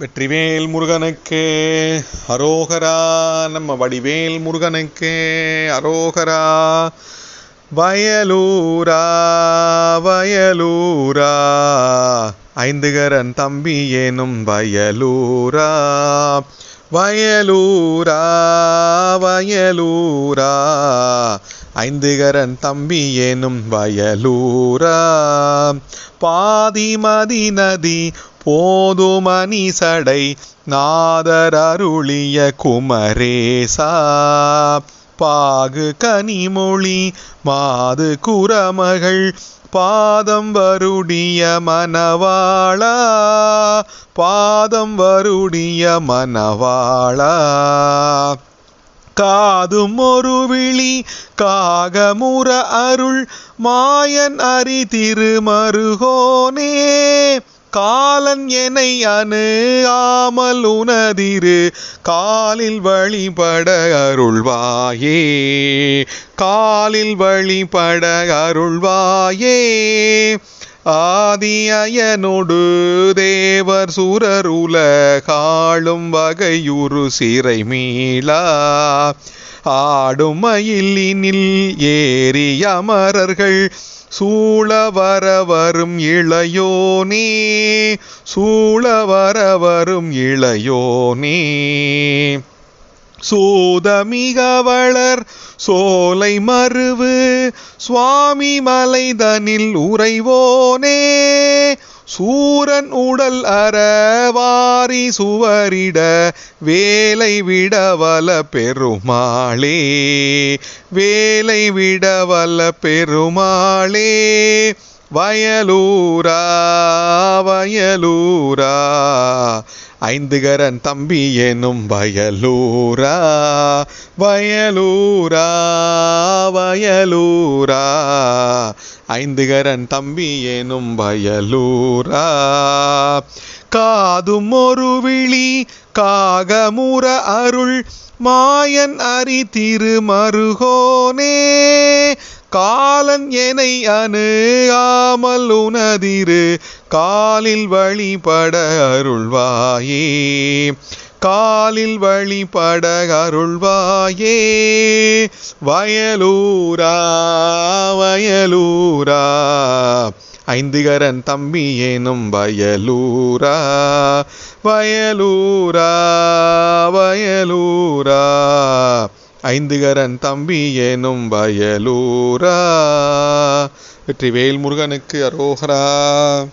வெற்றிவேல் முருகனுக்கே அரோகரா நம்ம வடிவேல் முருகனுக்கே அரோகரா. வயலூரா வயலூரா. ஐந்துகரன் தம்பி ஏனும் வயலூரா. வயலூரா வயலூரா. ஐந்துகரன் தம்பி ஏனும் வயலூரா. பாதிமதி நதி போதுமணி சடை நாதர் அருளிய குமரேசா. பாகு கனிமொழி மாது குரமகள் பாதம் வருடிய மனவாளா பாதம் வருடிய மனவாளா காதும் ஒரு விழி காகமுற அருள் மாயன் அரி திருமருகோனே காலன் எனை அணு ஆமல் உனதிரு காலில் வழிபட அருள்வாயே. காலில் வழிபட அருள்வாயே. ஆதியனொடு தேவர் சுரர் உலகாளும் வகையுறு சிறை மீளா ஆடுமயிலினில் ஏறி அமரர்கள் சூழ வர வரும் இளையோனே. சூழ வர வரும் இளையோனே. சூதமிக வளர் சோலை மருவு சுவாமி மலைதனில் உறைவோனே. சூரன் உடல் அறவாரி சுவரிட வேலை விடவல பெருமாளே. வேலை விடவல பெருமாளே. வயலூரா வயலூரா. ஐந்துகரன் தம்பி எனும் வயலூரா. வயலூரா வயலூரா. ஐந்துகரன் தம்பி எனும் வயலூரா. காதும் ஒரு விழி காகமுற அருள். மாயன் அரி திருமருகோனே. காலன் எனை அணுகாமல் உனதிரு காலில் வழிபட அருள்வாயே. காலில் வழிபட அருள்வாயே. வயலூரா வயலூரா. ஐந்துகரன் தம்பி ஏனும் வயலூரா. வயலூரா வயலூரா. ஐந்துகரன் தம்பி ஏனும் வயலூரா. வெற்றிவேல் முருகனுக்கு அரோகரா.